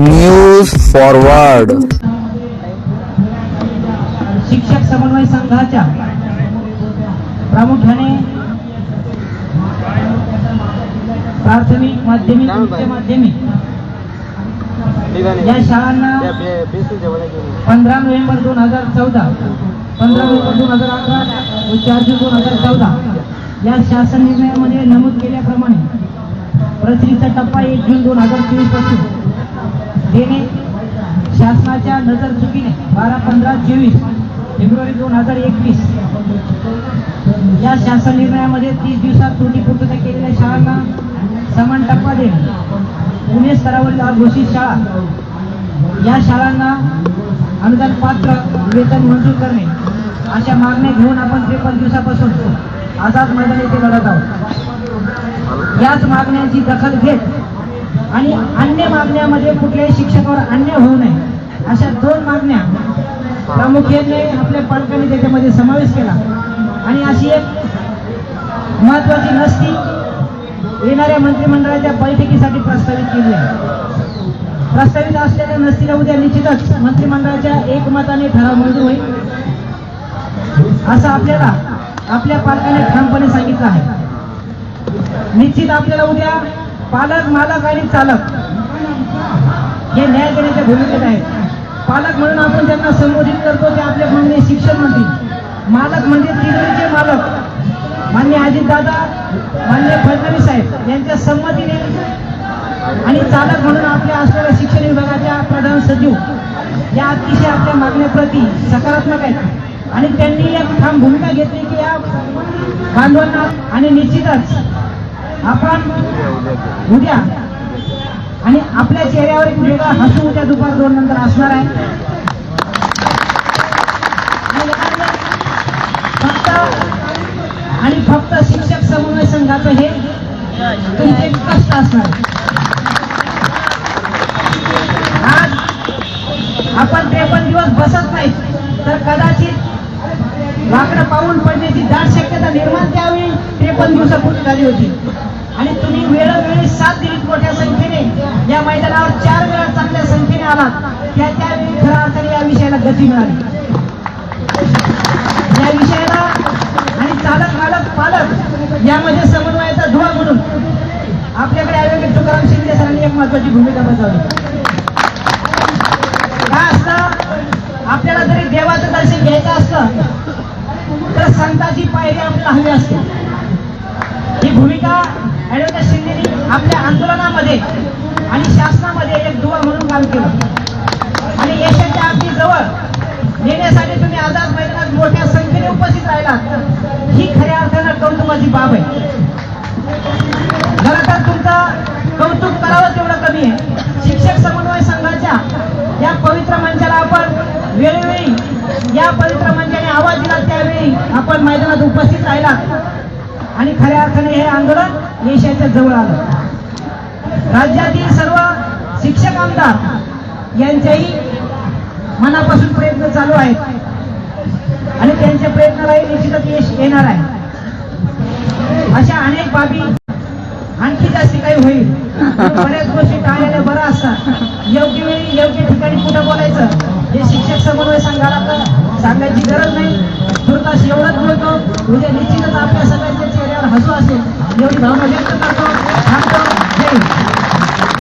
News forward शिक्षक समन्वय संघाच्या प्रामुख्याने प्राथमिक माध्यमिक उच्च माध्यमिक या शाळांना पंधरा नोव्हेंबर दोन हजार चौदा पंधरा नोव्हेंबर दोन हजार अकरा व चार जून दोन हजार चौदा. या शासन निर्णयामध्ये नमूद केल्याप्रमाणे प्रचितीचा टप्पा एक जून दोन हजार चोवीसपासून. देणे शासनाच्या नजरचुकीने बारा पंधरा चोवीस फेब्रुवारी दोन हजार एकवीस या शासन निर्णयामध्ये तीस दिवसात त्रुटी पूर्तता केलेल्या शाळांना समान टप्पा देणे पुणे स्तरावरील घोषित शाळा या शाळांना अनुदान पात्र वेतन मंजूर करणे अशा मागण्या घेऊन आपण त्रेपन्न दिवसापासून आझाद मैदान येथे लढत आहोत याच मागण्यांची दखल घेत आणि अन्य मागण्यामध्ये कुठल्याही शिक्षकावर अन्याय होऊ नये अशा दोन मागण्या प्रामुख्याने आपल्या पालकांनी त्याच्यामध्ये समावेश केला. आणि अशी एक महत्वाची नसती येणाऱ्या मंत्रिमंडळाच्या बैठकीसाठी प्रस्तावित केली आहे. प्रस्तावित असलेल्या नसतीला उद्या निश्चितच मंत्रिमंडळाच्या एकमताने ठराव मंजूर होईल. असं आपल्याला आपल्या पालकाने ठामपणे सांगितलं आहे. निश्चित आपल्याला उद्या पालक मालक आणि चालक हे न्याय देण्याच्या भूमिकेत आहेत. पालक म्हणून आपण त्यांना संबोधित करतो ते आपले माननीय शिक्षण मंत्री मालक म्हणजे तिजोरीचे मालक. मान्य अजितदादा मान्य फडणवीस साहेब यांच्या संमतीने आणि चालक म्हणून आपल्या असलेल्या शिक्षण विभागाच्या प्रधान सचिव या अतिशय आपल्या मागण्याप्रती सकारात्मक आहेत. आणि त्यांनी एक ठाम भूमिका घेतली की या बांधवांना आणि निश्चितच आपण उद्या आणि आपल्या चेहऱ्यावर एक वेगळा हसू उद्या दुपार दोन नंतर असणार आहे. फक्त आणि फक्त शिक्षक समन्वय संघाचं हे तुमचे कष्ट असणार. आपण त्रेपन्न दिवस बसत नाही. तर कदाचित वाकडं पाऊल पडण्याची दाट शक्यता निर्माण त्यावेळी त्रेपन्न दिवसापूर्वी झाली होती. आणि तुम्ही वेळोवेळी साथ दिली मोठ्या संख्येने या मैदानावर चार वेळा चांगल्या संख्येने आलात. त्या त्यावेळी खऱ्या अर्थाने या विषयाला गती मिळाली. या विषयाला आणि चालक मालक पालक यामध्ये समन्वयाचा धुवा म्हणून आपल्याकडे ॲडव्होकेट तुकाराम शिंदे सरांनी एक महत्वाची भूमिका बजावली. काय असतं आपल्याला जरी देवाचं दर्शन घ्यायचं असतं तर संताची पायरी आपल्याला हवी असते. ही भूमिका ॲडव्होकेट शिंदेनी आपल्या आंदोलनामध्ये आणि शासनामध्ये एक दुवा म्हणून काम केलं. आणि यशाच्या अगदी जवळ नेण्यासाठी तुम्ही आझाद मैदानात मोठ्या संख्येने उपस्थित राहिलात. ही खऱ्या अर्थानं कौतुकाची बाब आहे. आपण मैदानात उपस्थित राहिला. आणि खऱ्या अर्थाने हे आंदोलन यशाच्या जवळ आलं. राज्यातील सर्व शिक्षक आमदार यांच्याही मनापासून प्रयत्न चालू आहेत. आणि त्यांच्या प्रयत्नालाही निश्चितच यश येणार आहे. अशा अनेक बाबी आणखी जास्त काही होईल. बऱ्याच गोष्टी टाळलेल्या बरं असतात. योग्य वेळी योग्य ठिकाणी कुठं बोलायचं? हे शिक्षक समन्वय संघाला तर सांगायची गरज नाही. तुर्तास उद्या निश्चितच आपल्या सगळ्यांच्या चेहऱ्यावर हसू असेल. एवढी भावना व्यक्त करतो. थांबतो. जय